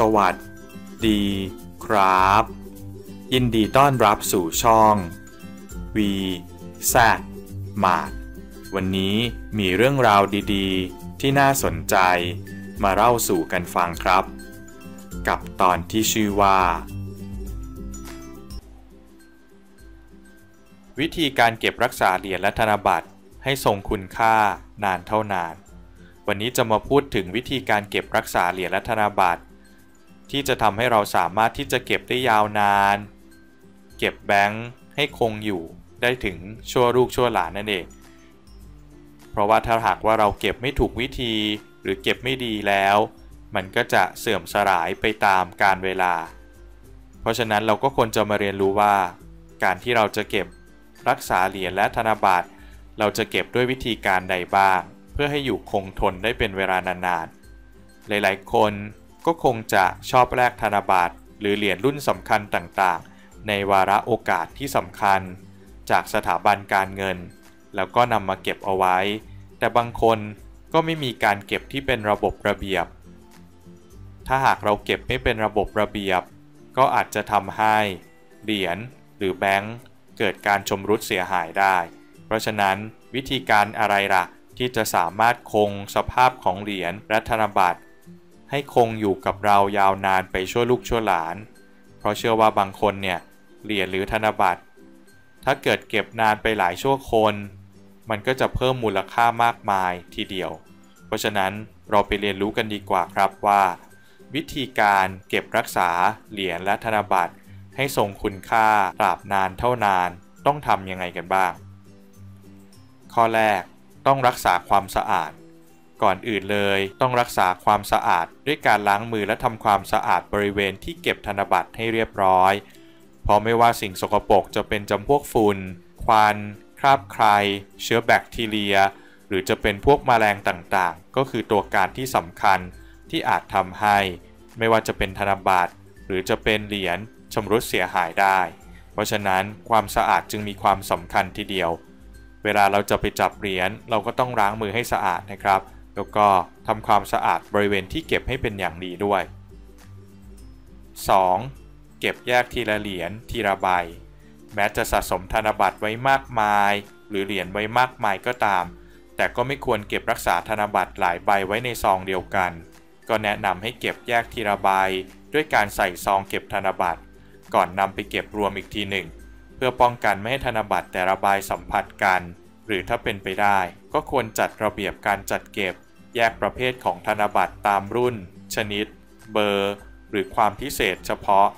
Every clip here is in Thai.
สวัสดีครับ ยินดีต้อนรับสู่ช่อง V แซมาดวันนี้มีเรื่องราวดีๆ ที่น่าสนใจมาเล่าสู่กันฟังครับ กับตอนที่ชื่อว่า วิธีการเก็บรักษาเหรียญและธนบัตรให้ทรงคุณค่านานเท่านาน วันนี้จะมาพูดถึงวิธีการเก็บรักษาเหรียญและธนบัตร ที่จะทำให้เราสามารถที่จะเก็บได้ยาวนาน เก็บแบงค์ให้คงอยู่ได้ถึงชั่วลูกชั่วหลานนั่นเอง เพราะว่าถ้าหากว่าเราเก็บไม่ถูกวิธีหรือเก็บไม่ดีแล้ว มันก็จะเสื่อมสลายไปตามกาลเวลา เพราะฉะนั้นเราก็ควรจะมาเรียนรู้ว่า การที่เราจะเก็บรักษาเหรียญและธนบัตรเราจะเก็บด้วยวิธีการใดบ้าง เพื่อให้อยู่คงทนได้เป็นเวลานานๆ หลายๆ คน ก็คงจะชอบแลกธนบัตรหรือเหรียญรุ่นสำคัญต่างๆ ในวาระโอกาสที่สำคัญ จากสถาบันการเงิน แล้วก็นำมาเก็บเอาไว้ แต่บางคนก็ไม่มีการเก็บที่เป็นระบบระเบียบ ถ้าหากเราเก็บไม่เป็นระบบระเบียบ ก็อาจจะทำให้เหรียญหรือแบงก์เกิดการชมรุดเสียหายได้ เพราะฉะนั้นวิธีการอะไรล่ะที่จะสามารถคงสภาพของเหรียญและธนบัตร ให้คงอยู่กับเรายาวนานไปชั่วลูกชั่วหลาน เพราะเชื่อว่าบางคนเนี่ยเหรียญหรือธนบัตร ถ้าเกิดเก็บนานไปหลายชั่วคน มันก็จะเพิ่มมูลค่ามากมายทีเดียว เพราะฉะนั้นเราไปเรียนรู้กันดีกว่าครับว่า วิธีการเก็บรักษาเหรียญและธนบัตร ให้ทรงคุณค่าตราบนานเท่านานต้องทำยังไงกันบ้าง ข้อแรกต้องรักษาความสะอาด ก่อนอื่นเลย ต้องรักษาความสะอาดด้วยการล้างมือและทำความสะอาดบริเวณที่เก็บธนบัตรให้เรียบร้อย เพราะไม่ว่าสิ่งสกปรกจะเป็นจำพวกฝุ่น ควัน คราบใคร เชื้อแบคทีเรีย หรือจะเป็นพวกแมลงต่างๆ ก็คือตัวการที่สำคัญที่อาจทำให้ ไม่ว่าจะเป็นธนบัตร หรือจะเป็นเหรียญชำรุดเสียหายได้ เพราะฉะนั้นความสะอาดจึงมีความสำคัญทีเดียว เวลาเราจะไปจับเหรียญเราก็ต้องล้างมือให้สะอาดนะครับ แล้วก็ทำความสะอาดบริเวณที่เก็บให้เป็นอย่างดีด้วย 2. เก็บแยกทีละเหรียญทีละใบ แม้จะสะสมธนบัตรไว้มากมาย หรือเหรียญไว้มากมายก็ตาม แต่ก็ไม่ควรเก็บรักษาธนบัตรหลายใบไว้ในซองเดียวกัน ก็แนะนำให้เก็บแยกทีละใบด้วยการใส่ซองเก็บธนบัตร ก่อนนำไปเก็บรวมอีกทีหนึ่ง เพื่อป้องกันไม่ให้ธนบัตรแต่ละใบสัมผัสกัน หรือถ้าเป็นไปได้ ก็ควรจัดระเบียบการจัดเก็บ แยกประเภทของธนบัตรตามรุ่น ชนิด เบอร์ หรือความพิเศษเฉพาะ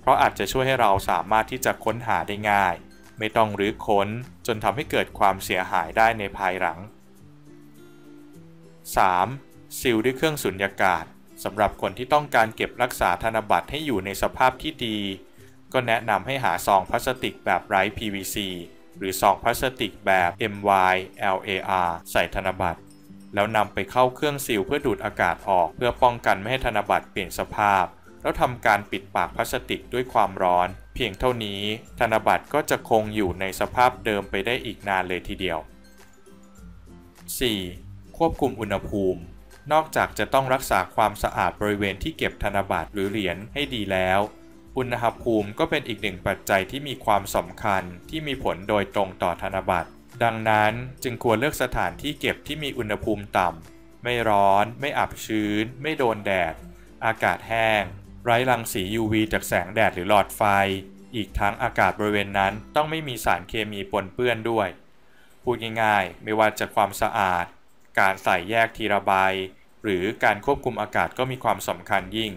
เพราะอาจจะช่วยให้เราสามารถที่จะค้นหาได้ง่าย ไม่ต้องรื้อค้นจนทำให้เกิดความเสียหายได้ในภายหลัง 3. ซีลด้วยเครื่องสุญญากาศสำหรับคนที่ต้องการเก็บรักษาธนบัตรให้อยู่ในสภาพที่ดี ก็แนะนำให้หาซองพลาสติกแบบไร้ PVC หรือซองพลาสติกแบบ MYLAR ใส่ธนบัตร แล้วนำไปเข้าเครื่องซีลเพื่อดูดอากาศออก เพื่อป้องกันไม่ให้ธนบัตรเปลี่ยนสภาพ แล้วทำการปิดปากพลาสติกด้วยความร้อน เพียงเท่านี้ ธนบัตรก็จะคงอยู่ในสภาพเดิมไปได้อีกนานเลยทีเดียว 4. ควบคุมอุณหภูมิ นอกจากจะต้องรักษาความสะอาดบริเวณที่เก็บธนบัตรหรือเหรียญให้ดีแล้ว อุณหภูมิก็เป็นอีกหนึ่งปัจจัยที่มีความสำคัญที่มีผลโดยตรงต่อธนบัตร ดังนั้นจึงควรเลือกสถานที่เก็บที่มีอุณหภูมิต่ำ ไม่ร้อน ไม่อับชื้น ไม่โดนแดด อากาศแห้ง ไร้รังสี UV จากแสงแดดหรือหลอดไฟ อีกทั้งอากาศบริเวณนั้นต้องไม่มีสารเคมีปนเปื้อนด้วย พูดง่ายๆ ไม่ว่าจะความสะอาด การใส่แยกทีละใบ หรือการควบคุมอากาศก็มีความสำคัญยิ่ง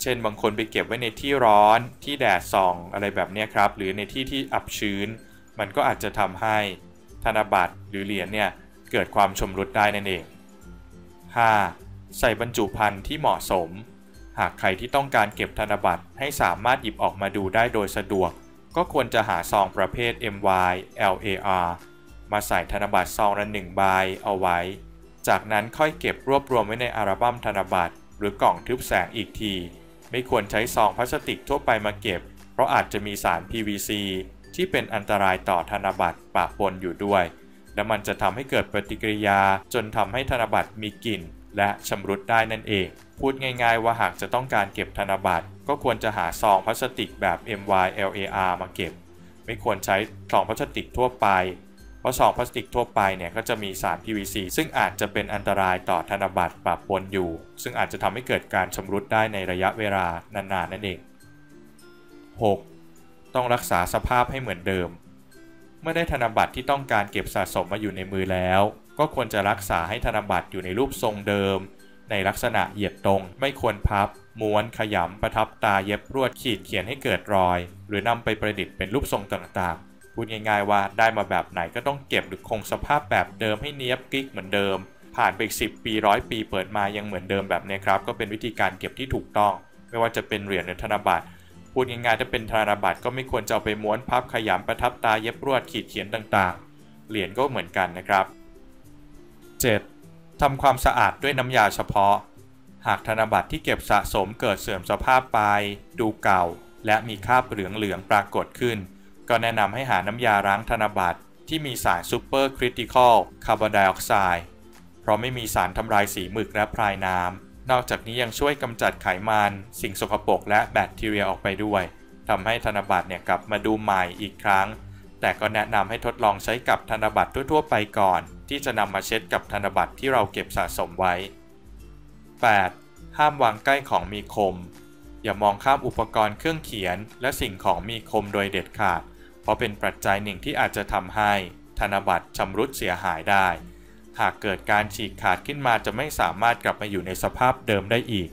เช่นบางคนไปเก็บไว้ในที่ร้อน ที่แดดส่อง อะไรแบบนี้ครับ หรือในที่ที่อับชื้น มันก็อาจจะทำให้ ธนบัตรหรือเหรียญเนี่ยเกิดความชมรุดได้นั่นเอง 5. ใส่บรรจุภัณฑ์ที่เหมาะสม หากใครที่ต้องการเก็บธนบัตรให้สามารถหยิบออกมาดูได้โดยสะดวก ก็ควรจะหาซองประเภท MY LAR มาใส่ธนบัตรซองละหนึ่งใบเอาไว้ จากนั้นค่อยเก็บรวบรวมไว้ในอัลบั้มธนบัตรหรือกล่องทึบแสงอีกที ไม่ควรใช้ซองพลาสติกทั่วไปมาเก็บ เพราะอาจจะมีสาร PVC ที่เป็นอันตรายต่อธนบัตรปะปนอยู่ด้วย และมันจะทำให้เกิดปฏิกิริยาจนทำให้ธนบัตรมีกลิ่น และชำรุดได้นั่นเอง พูดง่ายๆว่าหากจะต้องการเก็บธนบัตร ก็ควรจะหาซองพลาสติกแบบ MYLAR มาเก็บ ไม่ควรใช้ซองพลาสติกทั่วไปเพราะซองพลาสติกทั่วไปเนี่ยก็จะมีสาร PVC ซึ่งอาจจะเป็นอันตรายต่อธนบัตรปะปนอยู่ ซึ่งอาจจะทำให้เกิดการชำรุดได้ในระยะเวลานานๆนั่นเอง 6. ต้องรักษาสภาพให้เหมือนเดิม เมื่อได้ธนบัตรที่ต้องการเก็บสะสมมาอยู่ในมือแล้ว ก็ควรจะรักษาให้ธนบัตรอยู่ในรูปทรงเดิม ในลักษณะเหยียดตรง ไม่ควรพับ ม้วนขยำประทับตาเย็บรวดขีดเขียนให้เกิดรอย หรือนำไปประดิษฐ์เป็นรูปทรงต่างๆ พูดง่ายๆว่าได้มาแบบไหนก็ต้องเก็บหรือคงสภาพแบบเดิมให้เนี้ยบกิ๊กเหมือนเดิม ผ่านไปอีก10 ปีร้อยปีเปิดมายังเหมือนเดิมแบบนี้ครับ ก็เป็นวิธีการเก็บที่ถูกต้อง ไม่ว่าจะเป็นเหรียญหรือธนบัตร พูดง่ายๆถ้าเป็นธนบัตรก็ไม่ควรจะเอาไปม้วนพับขยำประทับตาเย็บรวดขีดเขียนต่างๆ เหรียญก็เหมือนกันนะครับ 7. ทำความสะอาดด้วยน้ำยาเฉพาะ หากธนบัตรที่เก็บสะสมเกิดเสื่อมสภาพไปดูเก่า และมีคราบเหลืองๆปรากฏขึ้น ก็แนะนำให้หาน้ำยาล้างธนบัตรที่มีสารซูเปอร์คริติคอลคาร์บอนไดออกไซด์เพราะไม่มีสารทำลายสีหมึกและพรายน้ำ นอกจากนี้ยังช่วยกำจัดไขมัน สิ่งสกปรกและแบคทีเรียออกไปด้วยทำให้ธนบัตรเนี่ยกลับมาดูใหม่อีกครั้ง แต่ก็แนะนำให้ทดลองใช้กับธนบัตรทั่วๆไปก่อน ที่จะนำมาเช็ดกับธนบัตรที่เราเก็บสะสมไว้ 8. ห้ามวางใกล้ของมีคม อย่ามองข้ามอุปกรณ์เครื่องเขียน และสิ่งของมีคมโดยเด็ดขาด เพราะเป็นปัจจัยหนึ่งที่อาจจะทำให้ธนบัตรชำรุดเสียหายได้ หากเกิดการฉีกขาดขึ้นมาจะไม่สามารถกลับมาอยู่ในสภาพเดิมได้อีก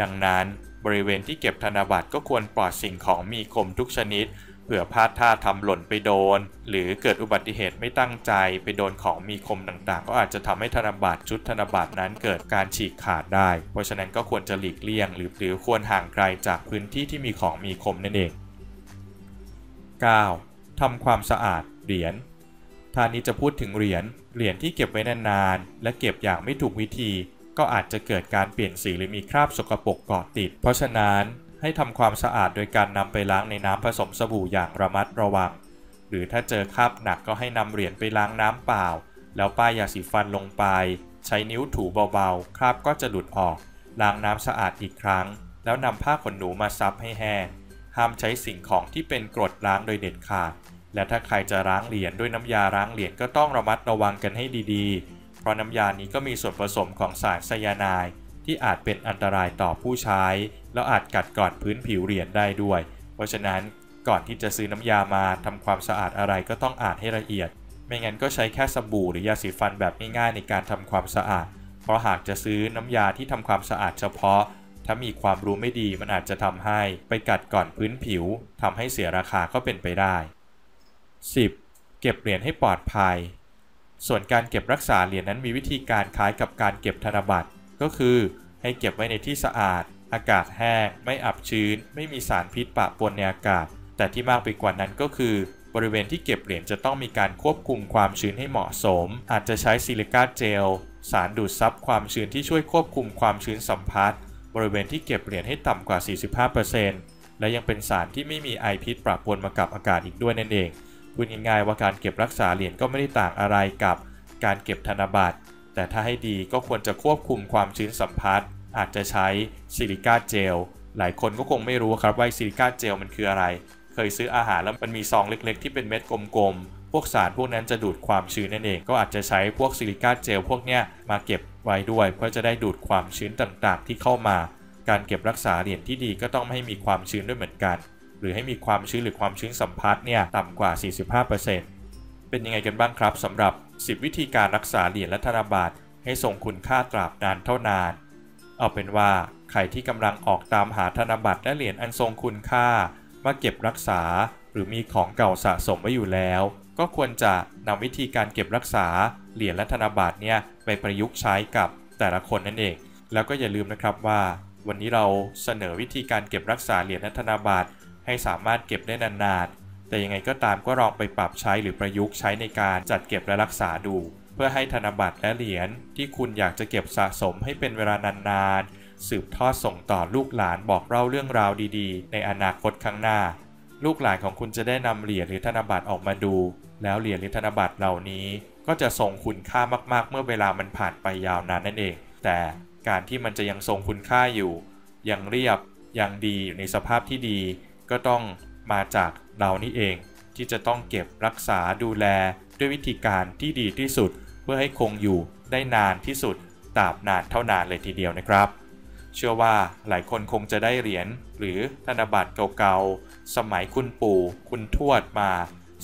ดังนั้นบริเวณที่เก็บธนบัตรก็ควรปลอดสิ่งของมีคมทุกชนิดเผื่อพลาดท่าทำหล่นไปโดน หรือเกิดอุบัติเหตุไม่ตั้งใจไปโดนของมีคมต่างๆ ก็อาจจะทำให้ธนบัตรชุดธนบัตรนั้นเกิดการฉีกขาดได้ เพราะฉะนั้นก็ควรจะหลีกเลี่ยง หรือหรือควรห่างไกลจากพื้นที่ที่มีของมีคมนั่นเอง 9. ทำความสะอาดเหรียญ ท่านี้จะพูดถึงเหรียญ เหรียญที่เก็บไว้นานๆ และเก็บอย่างไม่ถูกวิธี ก็อาจจะเกิดการเปลี่ยนสีหรือมีคราบสกปรกเกาะติด เพราะฉะนั้นให้ทำความสะอาดโดยการนำไปล้างในน้ำผสมสบู่อย่างระมัดระวัง หรือถ้าเจอคราบหนักก็ให้นำเหรียญไปล้างน้ำเปล่า แล้วป้ายยาสีฟันลงไป ใช้นิ้วถูเบาๆ คราบก็จะหลุดออก ล้างน้ำสะอาดอีกครั้ง แล้วนำผ้าขนหนูมาซับให้แห้ง ห้ามใช้สิ่งของที่เป็นกรดล้างโดยเด็ดขาด และถ้าใครจะล้างเหรียญด้วยน้ำยาล้างเหรียญก็ต้องระมัดระวังกันให้ดีๆ เพราะน้ำยานี้ก็มีส่วนผสมของสารไซยาไนด์ที่อาจเป็นอันตรายต่อผู้ใช้ แล้วอาจกัดก่อนพื้นผิวเหรียญได้ด้วย เพราะฉะนั้นก่อนที่จะซื้อน้ำยามาทำความสะอาดอะไรก็ต้องอ่านให้ละเอียด ไม่งั้นก็ใช้แค่สบู่หรือยาสีฟันแบบง่ายๆในการทำความสะอาด เพราะหากจะซื้อน้ำยาที่ทำความสะอาดเฉพาะ ถ้ามีความรู้ไม่ดีมันอาจจะทำให้ไปกัดก่อนพื้นผิวทำให้เสียราคาก็เป็นไปได้ 10. เก็บเหรียญให้ปลอดภัย ส่วนการเก็บรักษาเหรียญนั้นมีวิธีการคล้ายกับการเก็บธนบัตร ก็คือ ให้เก็บไว้ในที่สะอาด อากาศแห้ง ไม่อับชื้น ไม่มีสารพิษปะปนในอากาศ แต่ที่มากไปกว่านั้นก็คือบริเวณที่เก็บเหรียญจะต้องมีการควบคุมความชื้นให้เหมาะสม อาจจะใช้ซิลิก้าเจล สารดูดซับความชื้นที่ช่วยควบคุมความชื้นสัมผัสบริเวณที่เก็บเหรียญให้ต่ำกว่า 45%และยังเป็นสารที่ไม่มีไอพิษปะปนมากับอากาศอีกด้วยนั่นเอง พูดง่ายๆว่าการเก็บรักษาเหรียญก็ไม่ได้ต่างอะไรกับการเก็บธนบัตร แต่ถ้าให้ดีก็ควรจะควบคุมความชื้นสัมผัส อาจจะใช้ซิลิก้าเจล หลายคนก็คงไม่รู้ครับว่าซิลิก้าเจลมันคืออะไร เคยซื้ออาหารแล้วมันมีซองเล็กๆ ที่เป็นเม็ดกลมๆ พวกสารพวกนั้นจะดูดความชื้นนั่นเอง ก็อาจจะใช้พวกซิลิก้าเจลพวกเนี้ยมาเก็บไว้ด้วย เพื่อจะได้ดูดความชื้นต่างๆ ที่เข้ามา การเก็บรักษาเหรียญที่ดีก็ต้องไม่ให้มีความชื้นด้วยเหมือนกัน หรือให้มีความชื้นหรือความชื้นสัมผัสเนี่ยต่ำกว่า 45%เป็นยังไงกันบ้างครับสำหรับ 10 วิธีการรักษาเหรียญและธนบัตรให้ทรงคุณค่าตราบนานเท่านาน เอาเป็นว่าใครที่กำลังออกตามหาธนบัตรและเหรียญอันทรงคุณค่า มาเก็บรักษา หรือมีของเก่าสะสมไว้อยู่แล้ว ก็ควรจะนำวิธีการเก็บรักษาเหรียญและธนบัตรเนี่ยไปประยุกต์ใช้กับแต่ละคนนั่นเอง แล้วก็อย่าลืมนะครับว่า วันนี้เราเสนอวิธีการเก็บรักษาเหรียญและธนบัตร ให้สามารถเก็บได้นานๆ แต่ยังไงก็ตามก็ลองไปปรับใช้หรือประยุกต์ใช้ในการจัดเก็บและรักษาดู เพื่อให้ธนบัตรและเหรียญที่คุณอยากจะเก็บสะสมให้เป็นเวลานานๆ สืบทอดส่งต่อลูกหลานบอกเล่าเรื่องราวดีๆ ในอนาคตข้างหน้า ลูกหลานของคุณจะได้นำเหรียญหรือธนบัตรออกมาดู แล้วเหรียญหรือธนบัตรเหล่านี้ ก็จะทรงคุณค่ามากๆ เมื่อเวลามันผ่านไปยาวนานนั่นเอง แต่การที่มันจะยังทรงคุณค่าอยู่ยังเรียบยังดีอยู่ในสภาพที่ดี ก็ต้องมาจากเรานี่เอง ที่จะต้องเก็บรักษาดูแลด้วยวิธีการที่ดีที่สุด เพื่อให้คงอยู่ได้นานที่สุดตราบนานเท่านานเลยทีเดียวนะครับ เชื่อว่าหลายคนคงจะได้เหรียญหรือธนบัตรเก่าๆสมัยคุณปู่คุณทวดมา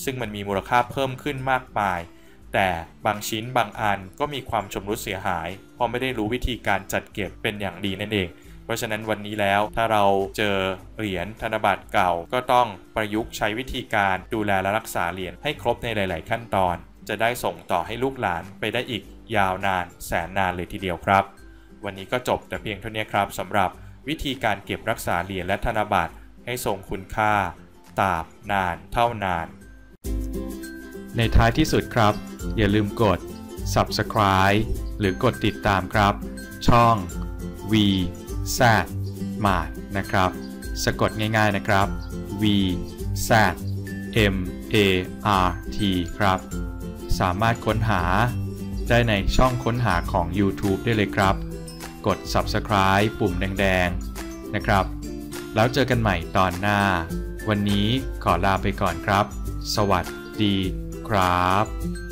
ซึ่งมันมีมูลค่าเพิ่มขึ้นมากมาย แต่บางชิ้นบางอันก็มีความชำรุดเสียหายเพราะไม่ได้รู้วิธีการจัดเก็บเป็นอย่างดีนั่นเอง เพราะฉะนั้นวันนี้แล้วถ้าเราเจอเหรียญธนบัตรเก่า ก็ต้องประยุกต์ใช้วิธีการดูแลและรักษาเหรียญให้ครบในหลาย ๆ ขั้นตอน จะได้ส่งต่อให้ลูกหลานไปได้อีกยาวนานแสนนานเลยทีเดียวครับ วันนี้ก็จบแต่เพียงเท่านี้ครับสำหรับวิธีการเก็บรักษาเหรียญและธนบัตรให้ทรงคุณค่าตราบนานเท่านาน ในท้ายที่สุดครับ อย่าลืมกด subscribe หรือกดติดตามครับ ช่อง V Z Mart นะครับ สะกดง่ายๆนะครับ V Z M A R T ครับ สามารถค้นหาได้ในช่องค้นหาของ YouTube ได้เลยครับ กด subscribe ปุ่มแดงๆ นะครับ แล้วเจอกันใหม่ตอนหน้า วันนี้ขอลาไปก่อนครับ สวัสดีครับ